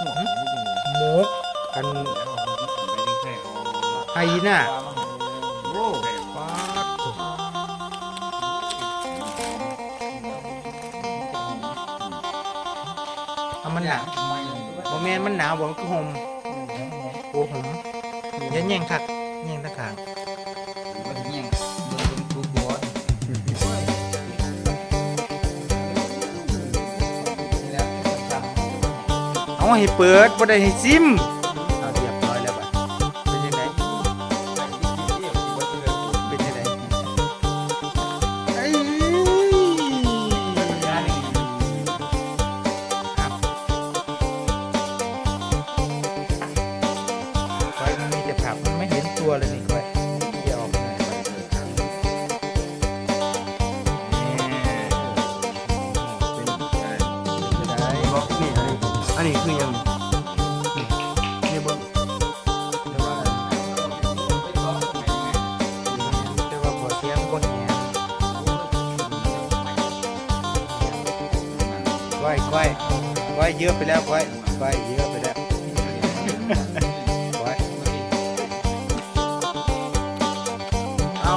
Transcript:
มกกันไอ้น่ะโอ้มันหนาวบ่เม่นมันหนาวบ่มันก็ห่มโอ้ห่มยันแย่งคักแย่งตะขาบ เอาให้เปิดบ่ได้ให้ซิมเอาเรียบร้อยแล้วบัดเป็นยังไงเป็นยังไงเอ้ยค่อยมันมีแต่ผักมันไม่เห็นตัวเลยนี่ นี้คือยังนี่เบิ้งแต่ว่าแต่ว่าบ่เสียงคนเนี่ยควายควายควายเยอะไปแล้วควายควายเยอะไปแล้วควายเอา